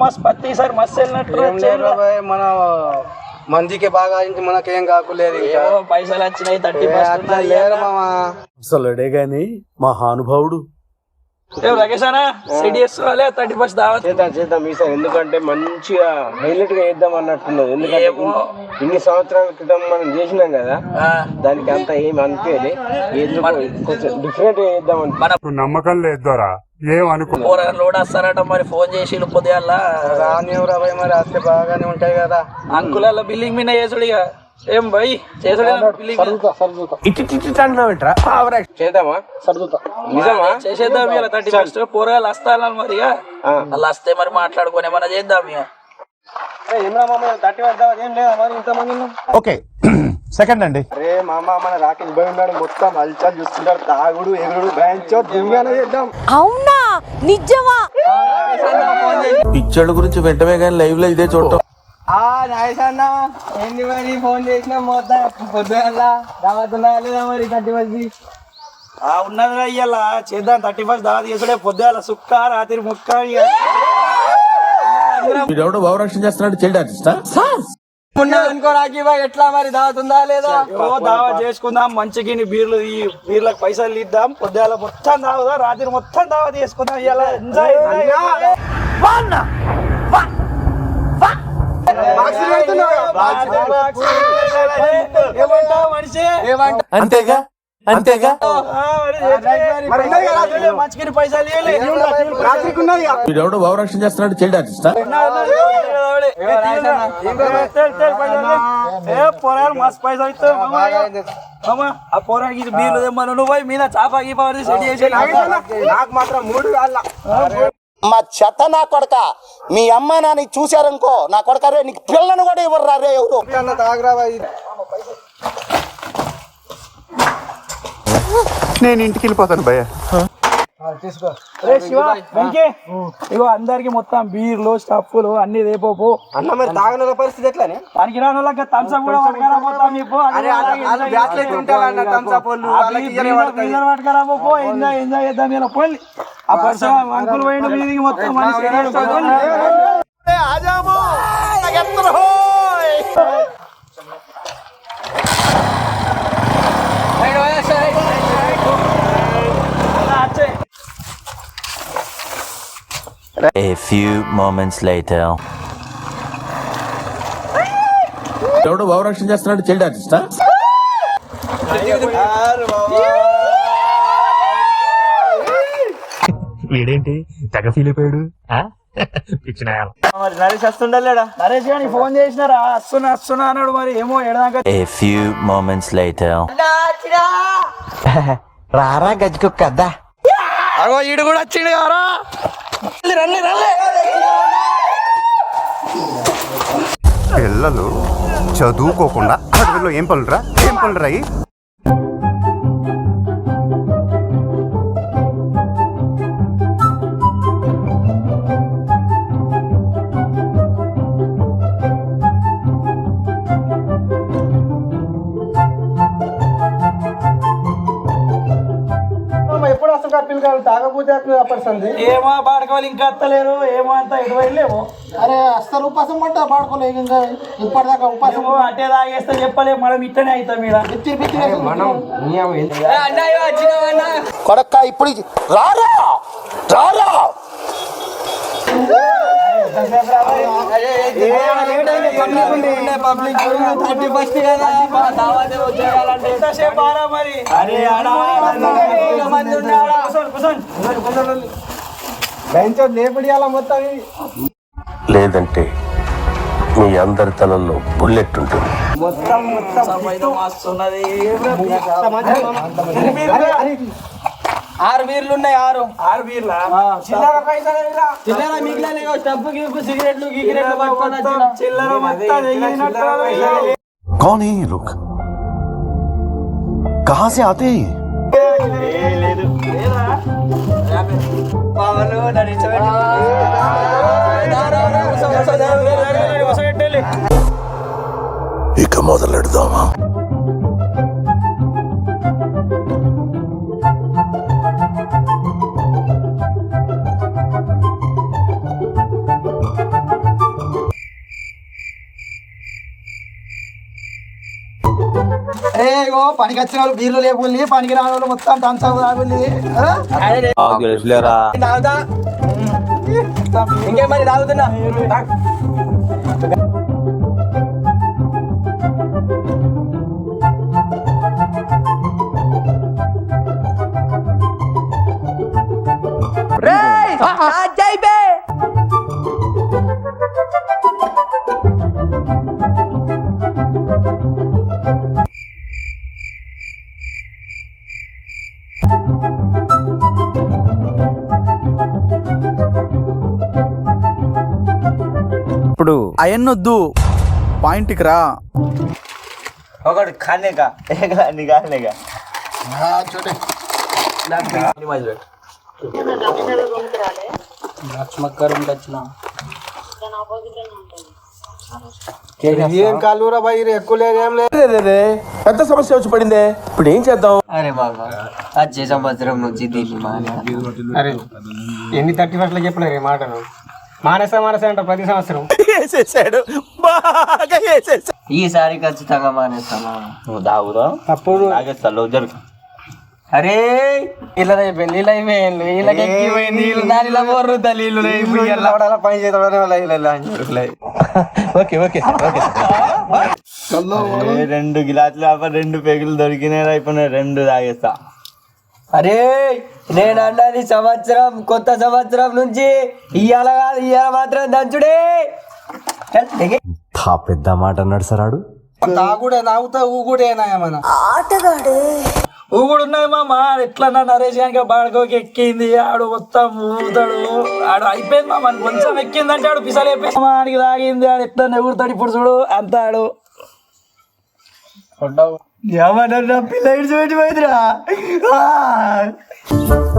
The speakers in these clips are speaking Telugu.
మస్తు పత్తి సార్ మస్తు వెళ్ళినట్టు మన మందికి బాగా మనకేం కాకులేదు ఇంకా. ఏవో పైసలు వచ్చినాయి థర్టీ మామ. అసలుడే గాని సిడిఎస్ వాళ్ళే థర్టీ ఫస్ట్ దావత్. చేద్దాం చేద్దాం ఈసారి. ఎందుకంటే మంచిగా హైలైట్గా చేద్దాం అన్నట్టున్నది. ఎందుకంటే. ఇన్ని సంవత్సరాల క్రితం మనం చేసినాం కదా ఆ, దానికి అంత ఏమి అనిపించలే ఎందుకు కొంచెం డిఫరెంట్గా చేద్దాం అని. మన నమ్మకం లేదు ద్వారా ఏం అనుకో పోరగాళ్ళు కూడా వస్తారట మరి ఫోన్ చేసి పొద్దుగాల రానివ్వరా మరి? వస్తే బాగానే ఉంటాయి కదా. అంకుల బిల్డింగ్ మీద చేసుడు ఇక. ఏం భయ్ చేద్దామా? నిజమా? చేసేద్దాం ఇక థర్టీ ఫస్ట్. పోరగాళ్ళు వస్తారు మరి వాళ్ళు వస్తే మరి మాట్లాడుకొని ఏమన్నా చేద్దాం? ఓకే సెకండ్ అండి. అరే మామ మన రాకేష్ భయ్ ఉన్నాడు మొత్తం అల్చాలు చూస్తుంటాడు తాగుడు ఎగుడు బ్యాంచో దివ్యాన చేద్దాం. అవునా? నిజమా? పిచ్చోళ్ళ గురించి వెంటనే కానీ లైవ్లో ఇదే చూడటం. ఆ నాయస్ అన్న. ఏంది మరి ఫోన్ చేసిన మొత్తం పొద్దుగల రావద్దున్నా లేదా మరి థర్టీ మంది ఆ ఉన్నది ఇయ్యాల. చేద్దాం. థర్టీ ఫస్ట్ దావత్ చేసుడే పొద్దుగాల సుక్క రాత్రి ముక్క ఇక వీడెవడో భావరక్షణ చేస్తున్నాడు చైల్డ్ ఆర్టిస్టా అనుకో రాకీ బాయ్ ఎట్లా మరి? దావుతుందా లేదా? ఓ దావా చేసుకుందాం. మంచికి బీర్లు ఈ బీర్లకు పైసలు ఇద్దాం. పొద్దుగాల మొత్తం తాగుదాం రాత్రి మొత్తం దావా చేసుకుందాం ఇవాళ ఎంజాయ్ అంతేగా? అంతేగా? మంచికి పైసలు భావరక్షణ చేస్తున్నాడు చైల్డ్ ఆర్టిస్టా? ఏ పోరాలు మస్తు పైసలు ఇస్తావు ఆ పోరాకి బీర్లు తెమ్మను. నువ్వు మీద చాప గీప సెట్ చేసి నాకు మాత్రం మూడు కాళ్ళ మా చెత్త నా కొడక. మీ అమ్మ నాని చూశారనుకో నా కొడక రే నీకు పిల్లను కూడా ఇవ్వరు రే ఎవరు? నేను ఇంటికి వెళ్ళిపోతాను భయ్య. తీసుకో. రే శివ వెంకీ. ఇగో అందరికి మొత్తం బీర్లు స్టఫ్లు అన్ని రేపోపు అన్న మరి తాగనుల పరిస్థితి ఎట్లానే? దానికి రాని వాళ్ళకి థమ్స్అప్ కూడా పట్టుకరా పోతాం నీకు. పో ఎంజాయ్ ఎంజాయ్ చేద్దాం ఇలా పోయి ఆ పర్సన్ అంకుల్ పోయిండు మీదికి మొత్తం మనిషి A few moments later. ఎవడో భావరక్షణ చేస్తున్నాడు? చైల్డ్ ఆర్టిస్టా? వీడేంటి? తెగ ఫీల్ అయిపోయాడు. పిచ్చినాయాల మరి నరేష్ వస్తుండలేడా? నరేష్ గాని ఫోన్ చేసినారా? అస్తున్నా అస్తున్నా అన్నాడు మరి. ఏమో ఎడదాకా A few moments later. రారా గజ్జుకు కదా అగో ఈడు కూడా వచ్చిండు కారా పిల్లలు చదువుకోకుండా అడవిలో ఏం పనులురా ఏం పనులురా ఇయి? పిల్లలు తాగపోతే అట్లా పడుతుంది. ఏమో బాడకోవాలి ఇంకా అత్తలేరు ఏమో అంత వెళ్ళేమో అరే అస్సలు ఉపాసం పట్టా పాడుకోలేదు ఇంకా ఇప్పటిదాకా ఉపాసం అట్టే తాగేస్తే చెప్పలే మనం ఇట్టనే అవుతాం మీద కొడక్క ఇప్పుడు రారా రారా. థర్టీ ఫస్ట్ కదా ఎంతసేపు ఆరా మరి అరే బెంచ్ లేపడియాల మొత్తం లేదంటే మీ అందరి తలల్లో బుల్లెట్ ఉంటుంది వస్తున్నది ఆరు బీర్లు ఉన్నాయి ఆరు ఆరు బీర్లా చిల్లర పైసలు చిల్లర మిగిలిన స్టబ్బు గీపు సిగరెట్లు గిగరెట్లు పట్టుకొని వచ్చిన చిల్లర మొత్తం తెగినట్టు कौन है ये लोग कहाँ से आते हैं ये? ఇక మొదలెడదామా ఇగో పనికి వచ్చిన వాళ్ళు బీర్లు లేపుల్ని పనికి రాని వాళ్ళు మొత్తం తాగుల్ని తాగుతా. ఇంకేం మరి తాగుతున్నా? ఇప్పుడు అయన్నొద్దు. పాయింట్కి రా. ఒకటి ఖానేగా నీ ఖానేగా ఏం కాలురా బాయ్ ఎక్కువ లేదేం లేదు. పెద్ద సమస్య వచ్చి పడిందే. ఇప్పుడు ఏం చేద్దాం? అరే బాబా వచ్చే సంవత్సరం నుంచి దీన్ని అరే ఎన్ని థర్టీ ఫస్ట్లో చెప్పలేరు ఈ మాటను? మానేసా మానేసా అంట ప్రతి సంవత్సరం. ఈసారి ఖచ్చితంగా మానేస్తామా నువ్వు తాగుదా అప్పుడు తాగేస్తా జరుగు అరే ఇలా అయిపోయింది ఇలా అయిపోయింది ఎక్కిపోయింది నీళ్ళు పని చేద్దాం ఓకే ఓకే రెండు గిలాసులు ఆప రెండు పెగులు దొరికినాయి అయిపోయినాయి రెండు తాగేస్తా అరే నేను అన్నది సంవత్సరం కొత్త సంవత్సరం నుంచి ఇయ్యాల కాదు ఇయ్యాల మాత్రం దంచుడే. పెద్ద మాట అన్నాడు సరాడు తాగుడే తాగుతా ఊగుడేనా ఏమన్నా ఊగుడు ఉన్నది మామ ఎట్లా నరేష్ గానికి బాడుకోకి ఎక్కింది ఆడు మొత్తం ఊగుతాడు. ఆడు అయిపోయింది మామ కొంచెం ఎక్కిందంటే ఆడు పిసలేపోయింది మానికి తాగింది ఆడు ఎట్లా నెగురుతాడు ఇప్పుడు చూడు అంత ఆడు. ఏమన్నా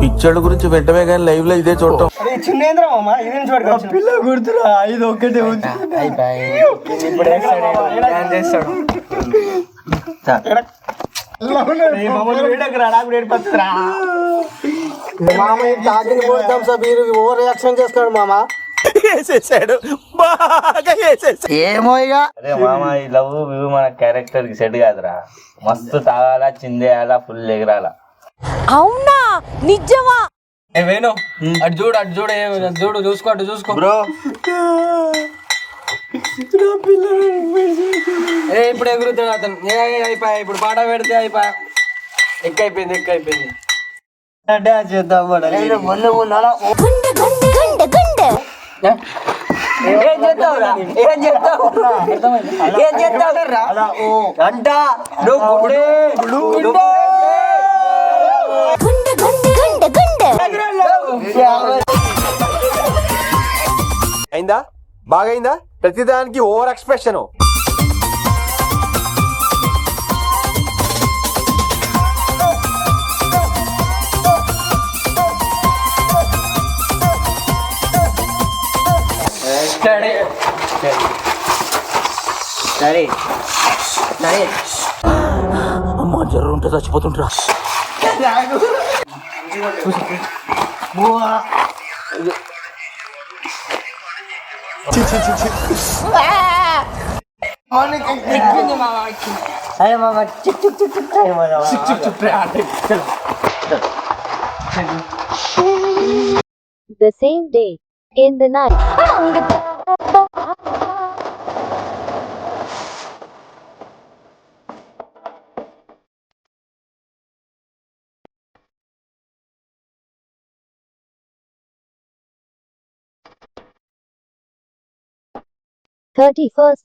పిచ్చోళ్ళ గురించి వెంటనే కానీ లైవ్లో ఇదే చూడటం. చిన్నేంద్ర మామ ఇది నుంచి పట్టుకోవచ్చు పిల్ల గుర్తురా ఇది ఒక్కటే ఉంది. చేస్తాడు మామ? పోతాం సార్ మీరు ఓవర్ రియాక్షన్ చేస్తున్నాడు మామ. ఏమో ఇక. అరే మామ ఈ లవ్ వ్యూ మన క్యారెక్టర్కి సెట్ కాదురా. మస్తు తాగాల చిందేయాలా ఫుల్ ఎగరాల. అవునా? నిజమా? ఏ వేణు అటు చూడు అటు చూడు ఏ- అటు చూడు చూసుకో అటు చూసుకో. బ్రో. ఏ ఇప్పుడు ఎగురుతాడు అతను. ఏ ఏ, అయిపోయా ఇప్పుడు పాట పెడితే అయిపోయా. ఎక్కైపోయింది ఎక్కైపోయింది. డాన్స్ చేద్దాం గుండె ఏం చేస్తావురా ఏం చేస్తావు ఏం చేస్తావు అంట నువ్వు గుండె గుండె గుండె గుండె గుండె అయిందా? బాగైందా? ప్రతిదానికి over expression. సరే సరే సరే అమ్మ జ్వరం ఉంటే చచ్చిపోతుంటరా అరే మామ చిక్ చిక్ చిక్ చిక్ అయ్య మామ. the same day. In the night. Thirty-first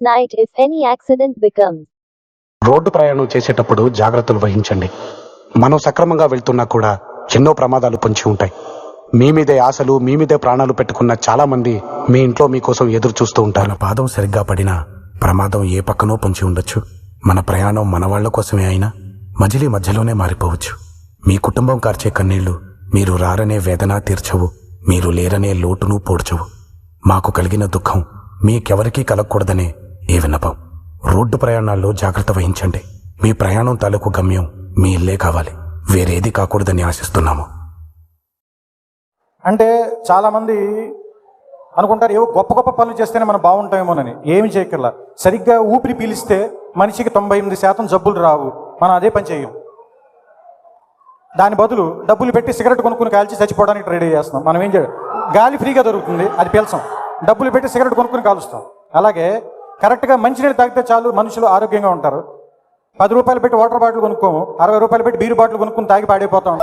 night if any accident becomes. Road ప్రయాణం చేసేటప్పుడు జాగ్రత్తలు వహించండి మనం సక్రమంగా వెళ్తున్నా కూడా ఎన్నో ప్రమాదాలు పొంచి ఉంటాయి మీ మీదే ఆశలు మీ మీదే ప్రాణాలు పెట్టుకున్న చాలామంది మీ ఇంట్లో మీకోసం ఎదురు చూస్తూ ఉంటారు. పాదం సరిగ్గా పడినా ప్రమాదం ఏ పక్కనో పొంచి ఉండొచ్చు. మన ప్రయాణం మనవాళ్ళ కోసమే అయినా మజిలీ మధ్యలోనే మారిపోవచ్చు. మీ కుటుంబం కార్చే కన్నీళ్ళు మీరు రారనే వేదన తీర్చవు మీరు లేరనే లోటును పోడ్చవు. మాకు కలిగిన దుఃఖం మీకెవరికీ కలగకూడదనే ఏ విన్నపం. రోడ్డు ప్రయాణాల్లో జాగ్రత్త వహించండి. మీ ప్రయాణం తాలూకు గమ్యం మీ ఇల్లే కావాలి. వేరేది కాకూడదని ఆశిస్తున్నాము. అంటే చాలామంది అనుకుంటారు ఏవో గొప్ప గొప్ప పనులు చేస్తేనే మనం బాగుంటామేమోనని. ఏమి చేయకర్లా సరిగ్గా ఊపిరి పీలిస్తే మనిషికి తొంభై ఎనిమిది శాతం జబ్బులు రావు. మనం అదే పని చేయం. దాని బదులు డబ్బులు పెట్టి సిగరెట్ కొనుక్కుని కాల్చి చచ్చిపోవడానికి రెడీ చేస్తున్నాం. మనం ఏం చేయడం గాలి ఫ్రీగా దొరుకుతుంది అది పీల్చాం. డబ్బులు పెట్టి సిగరెట్ కొనుక్కుని కాలుస్తాం. అలాగే కరెక్ట్గా మంచినీళ్ళు తాగితే చాలు మనుషులు ఆరోగ్యంగా ఉంటారు. పది రూపాయలు పెట్టి వాటర్ బాటిల్ కొనుక్కోము అరవై రూపాయలు పెట్టి బీరు బాటిల్ కొనుక్కుని తాగి పాడైపోతాం.